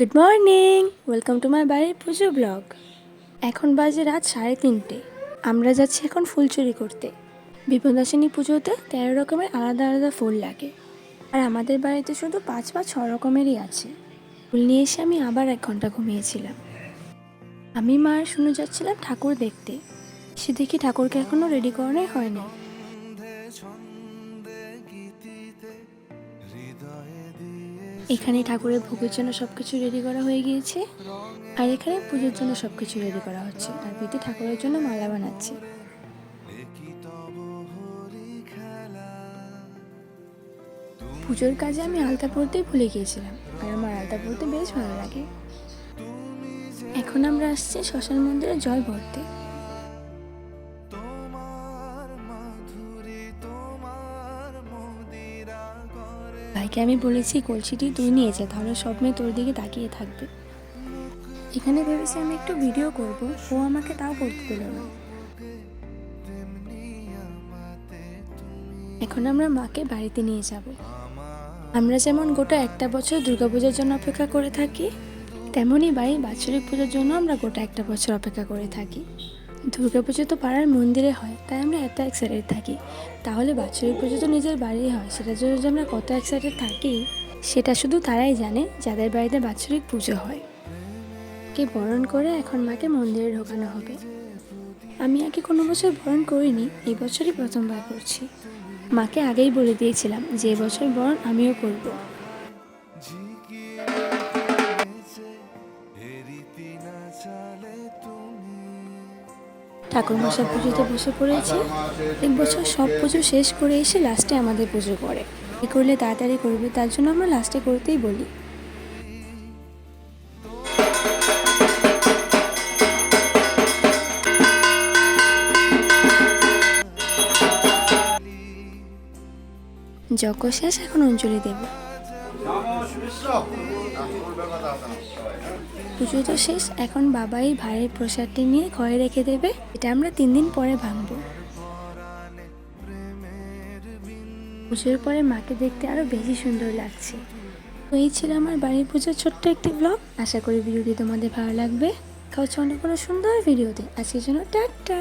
Good morning welcome to my বাড়ির পুজো blog এখন বাজে রাত সাড়ে তিনটে। আমরা যাচ্ছি এখন ফুল চুরি করতে। বিপদাসিনী পুজোতে তেরো রকমের আলাদা আলাদা ফুল লাগে। আর আমাদের বাড়িতে শুধু পাঁচ বা ছ রকমেরই আছে। ফুল নিয়ে এসে আমি আবার এক ঘণ্টা ঘুমিয়েছিলাম। আমি, মা আর শুনে যাচ্ছিলাম ঠাকুর দেখতে। সে দেখি ঠাকুরকে এখনও রেডি করানোই হয়নি এখানে ঠাকুরের ভোগের জন্য সব কিছু রেডি করা হয়ে গিয়েছে। আর এখানে পুজোর জন্য সব কিছু রেডি করা হচ্ছে। আর প্রীতি ঠাকুরের জন্য মালা বানাচ্ছে। পুজোর কাজে আমি আলতা পরতেই ভুলে গিয়েছিলাম। আর আমার আলতা পরতে বেশ ভালো লাগে। এখন আমরা আসছি শ্মশান মন্দিরে জল ভরতে। ভাইকে আমি বলেছি কলসিটি তুই নিয়ে যা, তাহলে সব মেয়ে তোর দিকে তাকিয়ে থাকবে। এখানে ভেবেছি আমি একটু ভিডিও করব, ও আমাকে তাও করতে দিল না। এখন আমরা মাকে বাড়িতে নিয়ে যাব। আমরা যেমন গোটা একটা বছর দুর্গাপূজার জন্য অপেক্ষা করে থাকি তেমনই বাড়ি বাৎসরিক পুজোর জন্য আমরা গোটা একটা বছর অপেক্ষা করে থাকি। দুর্গাপুজো তো পাড়ার মন্দিরে হয়, তাই আমরা এত এক্সাইটেড থাকি। তাহলে বাৎসরিক পুজো তো নিজের বাড়ি হয় সেটার জন্য যে আমরা কত এক্সাইটেড থাকি, সেটা শুধু তারাই জানে, যাদের বাড়িতে বাৎসরিক পুজো হয়। কে বরণ করে, এখন মাকে মন্দিরে ঢোকানো হবে। আমি আগে কোনো বছর বরণ করিনি, এই বছরই প্রথমবার করছি। মাকে আগেই বলে দিয়েছিলাম যে এবছর বরণ আমিও করব। ঠাকুর মশাই পুজোতে বসে পড়েছে। এক বছর সব পুজো শেষ করে এসে লাস্টে আমাদের পুজো করে। এ করলে তাড়াতাড়ি করবে তার জন্য আমরা লাস্টে করতেই বলি। যজ্ঞ শেষ, এখন অঞ্জলি দেব। পুজো তো শেষ, এখন বাবাই ভাইয়ের প্রসাদটি নিয়ে ঘরে রেখে দেবে, এটা আমরা তিন দিন পরে ভাঙবো। পুজোর পরে মাকে দেখতে আরও বেশি সুন্দর লাগছে। তো এই ছিল আমার বাড়ির পুজোর ছোট্ট একটি ব্লগ আশা করি ভিডিওটি তোমাদের ভালো লাগবে। কাউছে অনেক কোনো সুন্দর ভিডিওতে, আজকের জন্য টাটা।